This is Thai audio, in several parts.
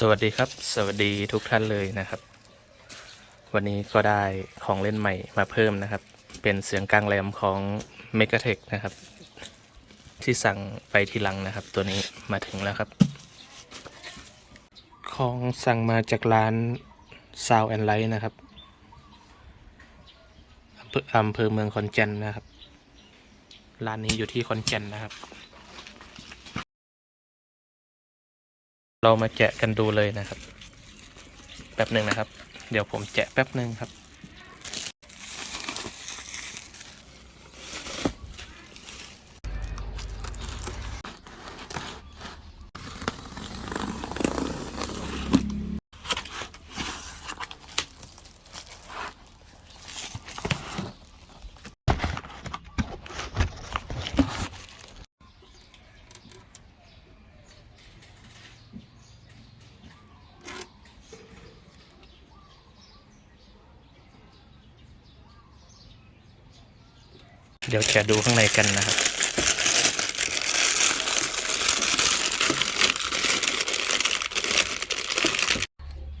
สวัสดีครับ สวัสดีทุกท่านเลยนะครับ วันนี้ก็ได้ของเล่นใหม่มาเพิ่มนะครับ เป็นเสียงกลางแหลมของ m e g a t e c h นะครับ ที่สั่งไปทีหลังนะครับ ตัวนี้มาถึงแล้วครับ ของสั่งมาจากร้าน Sound and Light นะครับอำเภอเภอเมืองขอนแก่นนะครับ ร้านนี้อยู่ที่ขอนแก่นนะครับ เรามาแกะกันดูเลยนะครับ แป๊บหนึ่งนะครับ เดี๋ยวผมแกะแป๊บหนึ่งครับ เดี๋ยวแกะดูข้างในกันนะครับ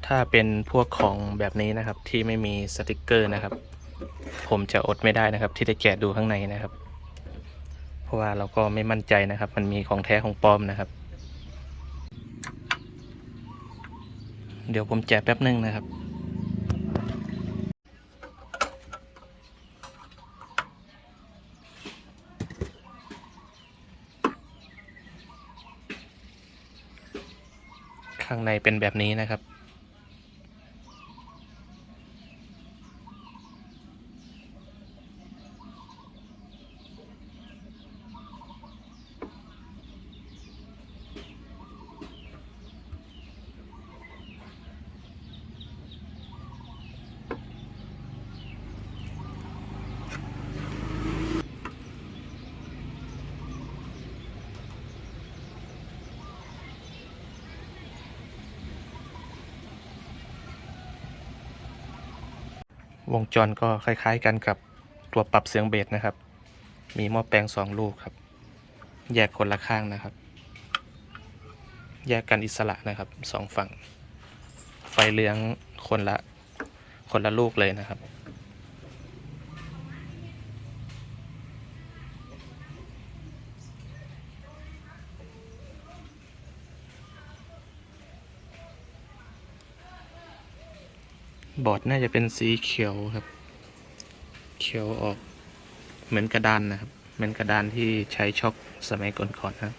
ถ้าเป็นพวกของแบบนี้นะครับที่ไม่มีสติกเกอร์นะครับ ผมจะอดไม่ได้นะครับ ที่จะแกะดูข้างในนะครับ เพราะว่าเราก็ไม่มั่นใจนะครับ มันมีของแท้ของปลอมนะครับ เดี๋ยวผมแกะแป๊บหนึ่งนะครับ ข้างในเป็นแบบนี้นะครับ วงจรก็คล้ายๆกันกับตัวปรับเสียงเบสนะครับ มีหม้อแปลงสองลูกครับ แยกคนละข้างนะครับ แยกกันอิสระนะครับสองฝั่ง ไฟเลี้ยงคนละคนละลูกเลยนะครับ บอร์ดน่าจะเป็นสีเขียวครับ เขียวออกเหมือนกระดานนะครับ เหมือนกระดานที่ใช้ช็อคสมัยก่อนๆนะครับ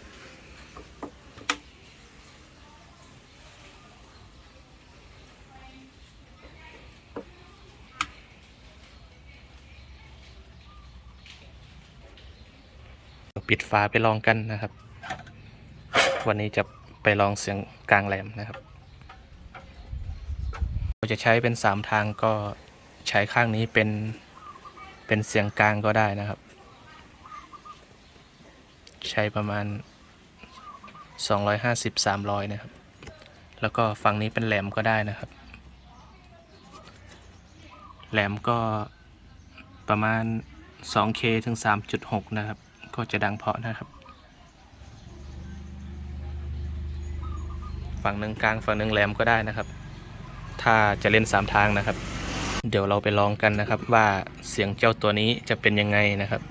ปิดฝาไปลองกันนะครับ วันนี้จะไปลองเสียงกลางแหลมนะครับ เราจะใช้เป็นสามทางก็ใช้ข้างนี้เป็นเป็นเสียงกลางก็ได้นะครับ ใช้ประมาณ 250 300 นะครับ แล้วก็ฝั่งนี้เป็นแหลมก็ได้นะครับ แหลมก็ประมาณ 2K ถึง 3.6 นะครับ ก็จะดังเพาะนะครับ ฝั่งหนึ่งกลางฝั่งหนึ่งแหลมก็ได้นะครับ ถ้าจะเล่น 3 ทางนะครับ เดี๋ยวเราไปลองกันนะครับ ว่าเสียงเจ้าตัวนี้จะเป็นยังไงนะครับ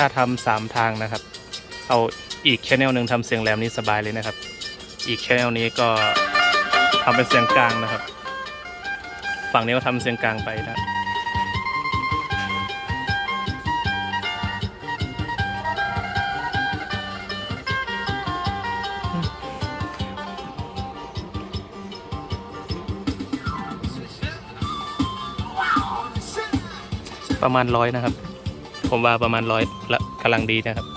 ถ้าทำสามทางนะครับ เอาอีกชแนลหนึ่งทำเสียงแหลมนี้สบายเลยนะครับ อีกชแนลนี้ก็ทำเป็นเสียงกลางนะครับ ฝั่งนี้ก็ทำเสียงกลางไปนะประมาณร้อยนะครับ ผมว่าประมาณร้อยละกำลังดีนะครับ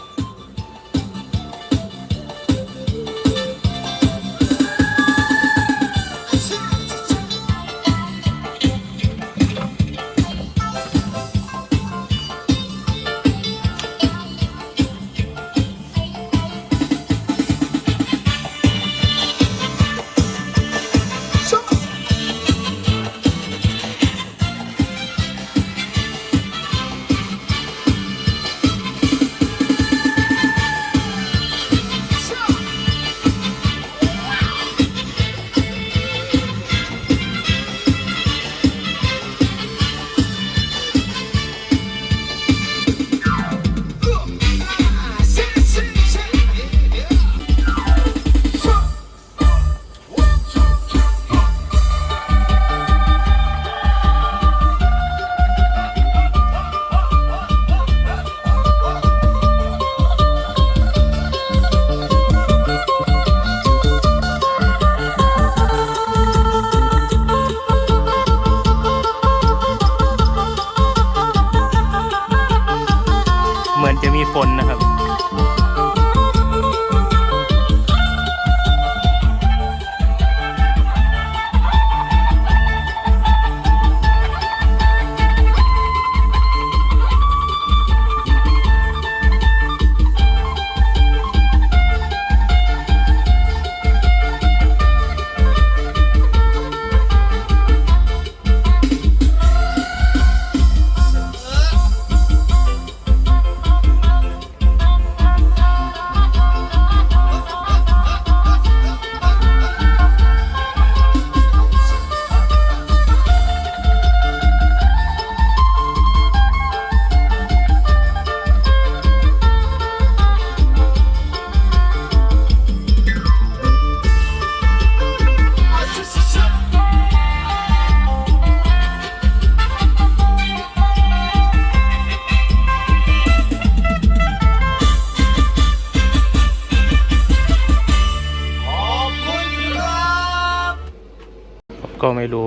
เหมือนจะมีฝนนะครับ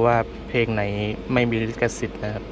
ว่าเพลงไหนไม่มีลิขสิทธิ์นะครับ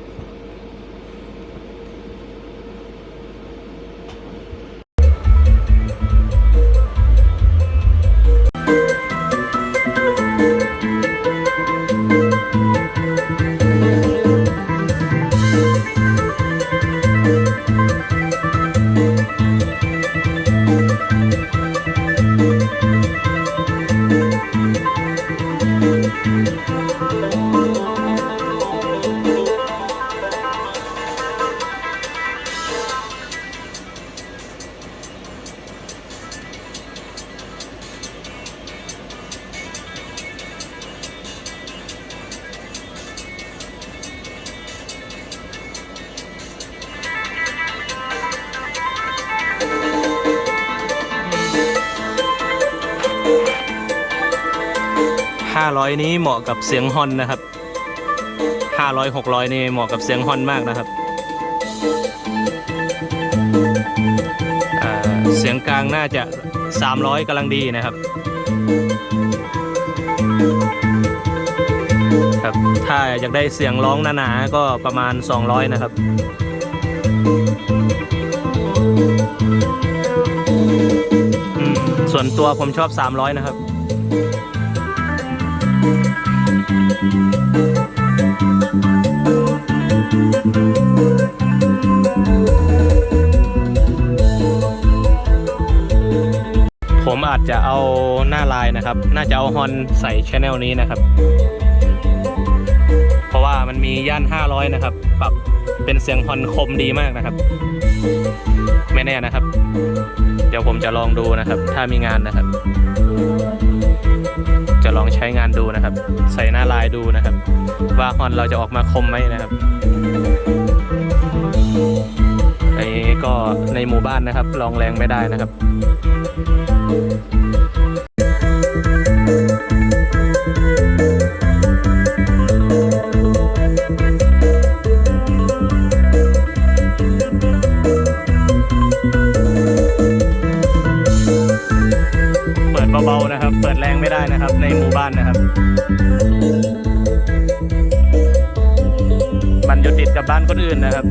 500 นี้เหมาะกับเสียงฮอนนะครับ 500 600 นี่เหมาะกับเสียงฮอนมากนะครับ เสียงกลางน่าจะ 300กำลังดีนะครับครับถ้าอยากได้เสียงร้องหนาๆก็ประมาณ 200 นะครับส่วนตัวผมชอบ 300 นะครับ ผมอาจจะเอาหน้าลายนะครับ น่าจะเอาฮอนใส่ชแนลนี้นะครับ เพราะว่ามันมีย่าน 500 นะครับ ปรับเป็นเสียงฮอนคมดีมากนะครับ ไม่แน่นะครับ เดี๋ยวผมจะลองดูนะครับ ถ้ามีงานนะครับ ลองใช้งานดูนะครับ ใส่หน้าลายดูนะครับ ว่าฮอนเราจะออกมาคมไหมนะครับอันนี้ก็ในหมู่บ้านนะครับลองแรงไม่ได้นะครับ เบาๆนะครับ เปิดแรงไม่ได้นะครับ ในหมู่บ้านนะครับ มันอยู่ติดกับบ้านคนอื่นนะครับ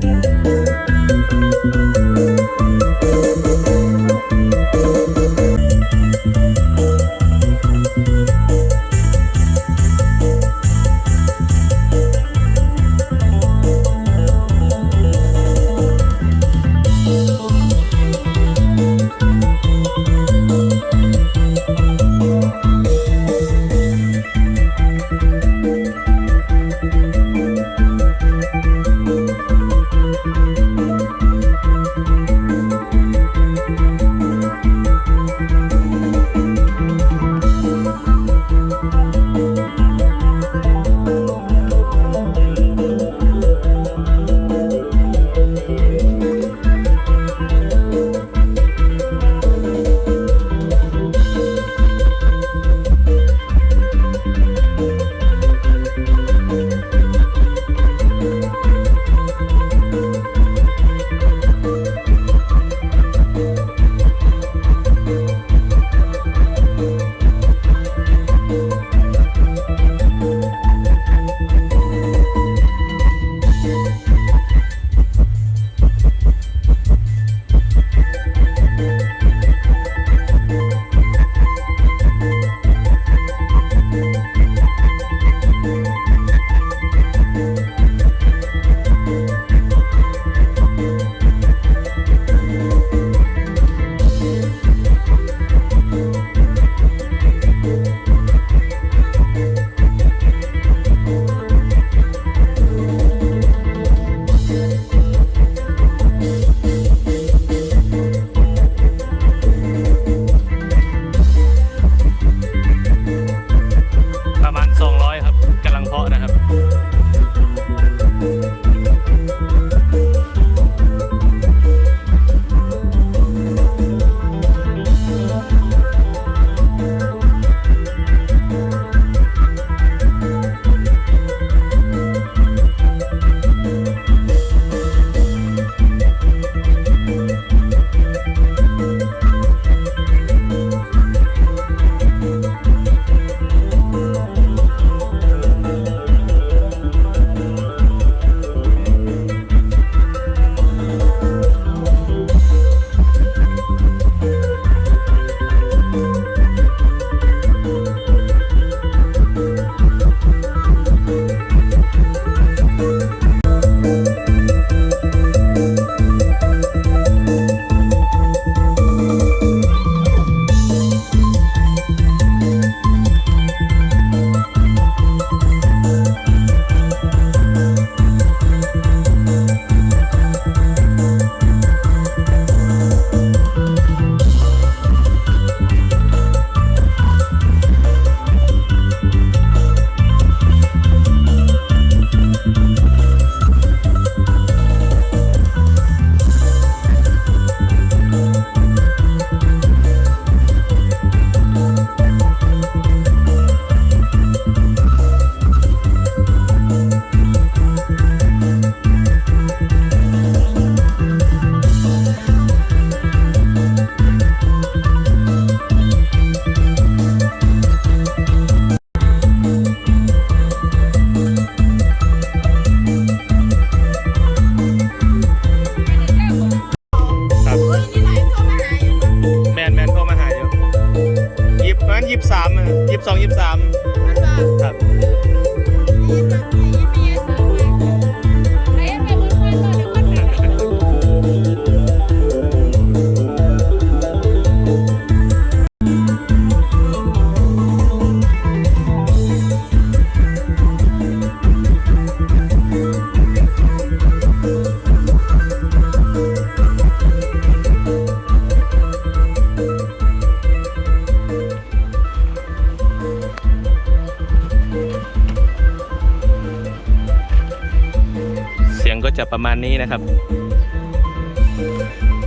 นี้นะครับ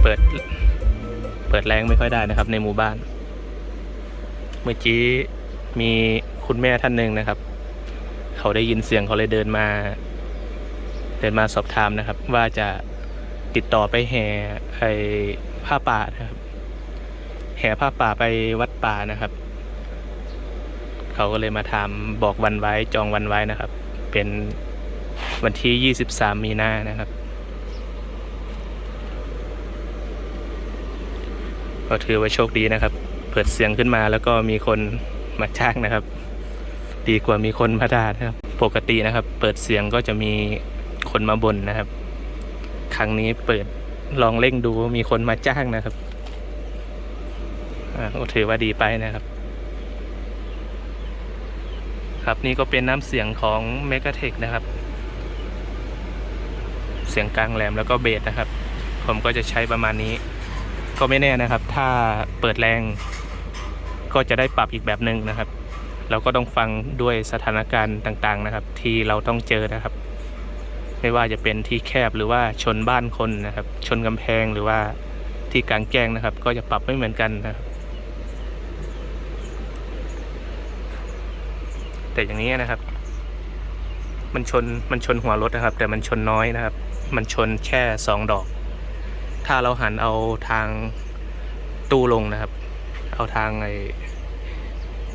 เปิด เปิดแรงไม่ค่อยได้นะครับ ในหมู่บ้าน เมื่อกี้มีคุณแม่ท่านหนึ่งนะครับ เขาได้ยินเสียงเขาเลยเดินมา เดินมาสอบถามนะครับ ว่าจะติดต่อไปแห่ไอผ้าป่านะครับ แห่ผ้าป่าไปวัดป่านะครับ เขาก็เลยมาถามบอกวันไว้จองวันไว้นะครับ เป็นวันที่ 23 มีนานะครับ ก็ถือว่าโชคดีนะครับ เปิดเสียงขึ้นมาแล้วก็มีคนมาจ้างนะครับ ดีกว่ามีคนมาด่านะครับ ปกตินะครับ เปิดเสียงก็จะมีคนมาบ่นนะครับ ครั้งนี้เปิดลองเร่งดูมีคนมาจ้างนะครับก็ถือว่าดีไปนะครับ ครับนี่ก็เป็นน้ำเสียงของ m e g a t e c h นะครับ เสียงกลางแหลมแล้วก็เบสนะครับ ผมก็จะใช้ประมาณนี้ ก็ไม่แน่นะครับ ถ้าเปิดแรงก็จะได้ปรับอีกแบบหนึ่งนะครับ เราก็ต้องฟังด้วยสถานการณ์ต่างๆนะครับ ที่เราต้องเจอนะครับ ไม่ว่าจะเป็นที่แคบหรือว่าชนบ้านคนนะครับ ชนกำแพงหรือว่าที่กลางแจ้งนะครับ ก็จะปรับไม่เหมือนกันนะครับแต่อย่างนี้นะครับ มันชนมันชนหัวรถนะครับ แต่มันชนน้อยนะครับ มันชนแค่สองดอก ถ้าเราหันเอาทางตู้ลงนะครับ เอาทางไอ้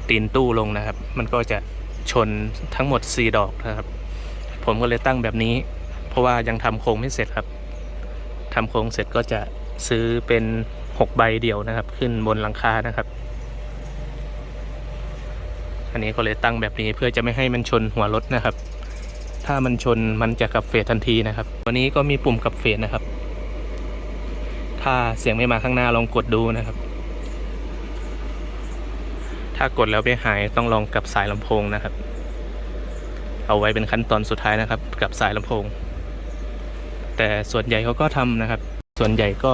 ตีนตู้ลงนะครับ มันก็จะชนทั้งหมดสี่ดอกนะครับ ผมก็เลยตั้งแบบนี้ เพราะว่ายังทำโครงไม่เสร็จครับทำโครงเสร็จก็จะซื้อเป็นหกใบเดียวนะครับ ขึ้นบนหลังคานะครับ อันนี้ก็เลยตั้งแบบนี้เพื่อจะไม่ให้มันชนหัวรถนะครับ ถ้ามันชนมันจะกลับเฟสทันทีนะครับ วันนี้ก็มีปุ่มกลับเฟสนะครับ ถ้าเสียงไม่มาข้างหน้าลองกดดูนะครับ ถ้ากดแล้วไม่หายต้องลองกับสายลำโพงนะครับ เอาไว้เป็นขั้นตอนสุดท้ายนะครับ กับสายลำโพง แต่ส่วนใหญ่เขาก็ทำนะครับ ส่วนใหญ่ก็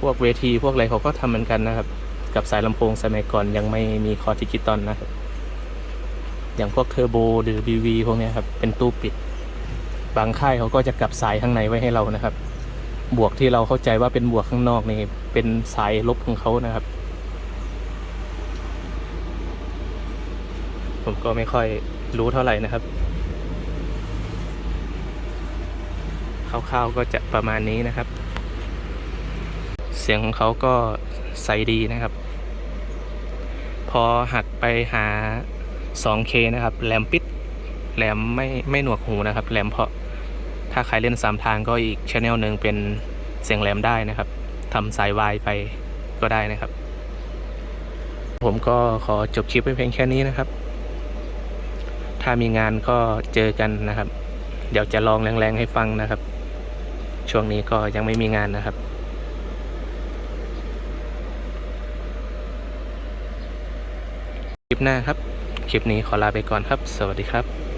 พวกเวทีพวกอะไรเขาก็ทำเหมือนกันนะครับ กับสายลำโพงสมัยก่อนยังไม่มีคอร์ดิจิตอลนะครับ อย่างพวกเทอร์โบหรือ BV พวกนี้ครับเป็นตู้ปิด บางค่ายเขาก็จะกลับสายข้างในไว้ให้เรานะครับ บวกที่เราเข้าใจว่าเป็นบวกข้างนอกนี่เป็นสายลบของเขานะครับ ผมก็ไม่ค่อยรู้เท่าไหร่นะครับคร่าวๆก็จะประมาณนี้นะครับ เสียงของเขาก็ใสดีนะครับ พอหักไปหา 2K นะครับแหลมปิดแหลมไม่ไม่หนวกหูนะครับแหลมเพาะ ถ้าใครเล่นสามทางก็อีกชแนลหนึ่งเป็นเสียงแหลมได้นะครับทำสายวายไปก็ได้นะครับ ผมก็ขอจบคลิปไว้เพียงแค่นี้นะครับ ถ้ามีงานก็เจอกันนะครับ เดี๋ยวจะลองแรงๆให้ฟังนะครับ ช่วงนี้ก็ยังไม่มีงานนะครับคลิปหน้าครับ คลิปนี้ขอลาไปก่อนครับ สวัสดีครับ